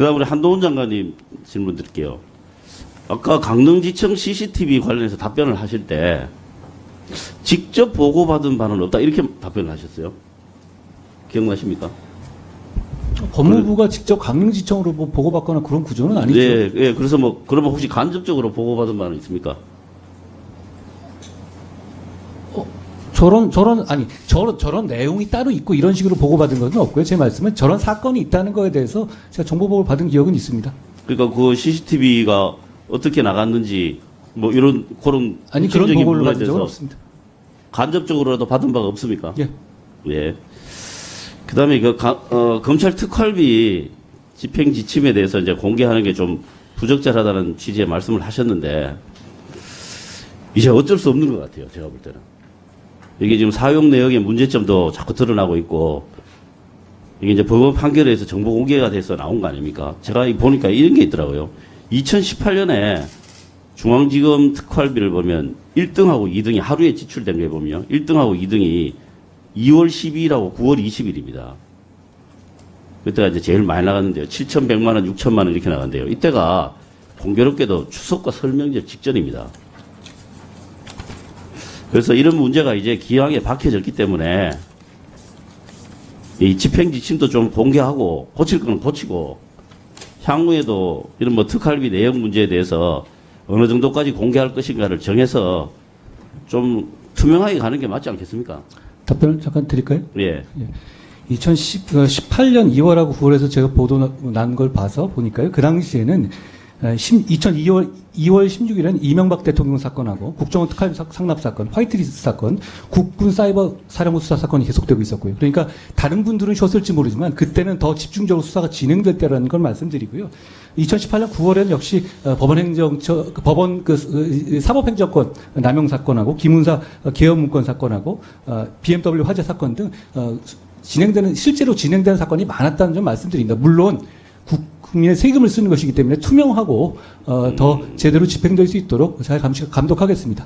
그다음 우리 한동훈 장관님 질문 드릴게요. 아까 강릉지청 CCTV 관련해서 답변을 하실 때 직접 보고받은 바는 없다 이렇게 답변을 하셨어요. 기억나십니까? 법무부가 직접 강릉지청으로 뭐 보고받거나 그런 구조는 아니죠. 예, 예. 그래서 뭐 그러면 혹시 간접적으로 보고받은 바는 있습니까? 저런 저런 아니 저런 저런 내용이 따로 있고 이런 식으로 보고받은 것은 없고요. 제 말씀은 저런 사건이 있다는 거에 대해서 제가 정보 보고를 받은 기억은 있습니다. 그러니까 그 CCTV가 어떻게 나갔는지 뭐 이런 그런 아니 그런 보고를 받은 적은 없습니다. 간접적으로라도 받은 바가 없습니까? 예. 예. 그다음에 그 가- 어, 검찰 특활비 집행 지침에 대해서 이제 공개하는 게 좀 부적절하다는 취지의 말씀을 하셨는데 이제 어쩔 수 없는 것 같아요. 제가 볼 때는 이게 지금 사용 내역의 문제점도 자꾸 드러나고 있고 이게 이제 법원 판결에 서 정보 공개가 돼서 나온 거 아닙니까? 제가 이 보니까 이런 게 있더라고요. 2018년에 중앙지검 특활비를 보면 1등하고 2등이 하루에 지출된 게 보면 1등하고 2등이 2월 12일하고 9월 20일입니다. 그때가 이제 제일 많이 나갔는데요. 7,100만 원, 6천만 원 이렇게 나갔는데요. 이때가 공교롭게도 추석과 설명절 직전입니다. 그래서 이런 문제가 이제 기왕에 박혀졌기 때문에 이 집행 지침도 좀 공개하고 고칠 건 고치고 향후에도 이런 뭐 특활비 내용 문제에 대해서 어느 정도까지 공개할 것인가를 정해서 좀 투명하게 가는 게 맞지 않겠습니까? 답변을 잠깐 드릴까요? 예. 2018년 2월하고 9월에서 제가 보도 난 걸 봐서 보니까요. 그 당시에는 2002월 2월 16일에는 이명박 대통령 사건하고 국정원 특활비 사- 상납 사건, 화이트리스트 사건, 국군 사이버 사령부 수사 사건이 계속되고 있었고요. 그러니까 다른 분들은 쉬었을지 모르지만 그때는 더 집중적으로 수사가 진행될 때라는 걸 말씀드리고요. 2018년 9월에는 역시 어, 법원행정처 그 법원 그 어, 사법행정권 남용 사건하고 김은사 어, 개업 문건 사건하고 어, BMW 화재 사건 등 어, 수- 진행되는 실제로 진행되는 사건이 많았다는 점 말씀드립니다. 물론 국- 국민의 세금을 쓰는 것이기 때문에 투명하고 어, 더 제대로 집행될 수 있도록 잘 감시, 감독하겠습니다.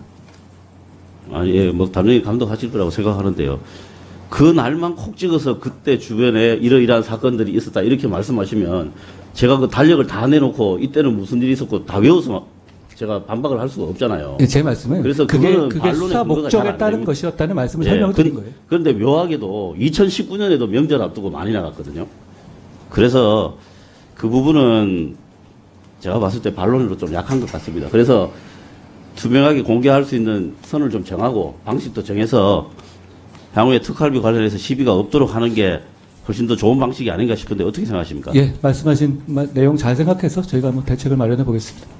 아, 예, 뭐, 당연히 감독하실 거라고 생각하는데요. 그 날만 콕 찍어서 그때 주변에 이러이러한 사건들이 있었다, 이렇게 말씀하시면 제가 그 달력을 다 내놓고 이때는 무슨 일이 있었고 다 외워서 막 제가 반박을 할 수가 없잖아요. 예, 제 말씀은 그래서 그게 그게 수사 목적에 따른. 것이었다는 말씀을 예, 설명을 드린 그- 거예요. 그런데 묘하게도 2019년에도 명절 앞두고 많이 나갔거든요. 그래서 그 부분은 제가 봤을 때 반론으로 좀 약한 것 같습니다. 그래서 투명하게 공개할 수 있는 선을 좀 정하고 방식도 정해서 향후에 특활비 관련해서 시비가 없도록 하는 게 훨씬 더 좋은 방식이 아닌가 싶은데 어떻게 생각하십니까? 예, 말씀하신 마- 내용 잘 생각해서 저희가 한번 대책을 마련해 보겠습니다. 네.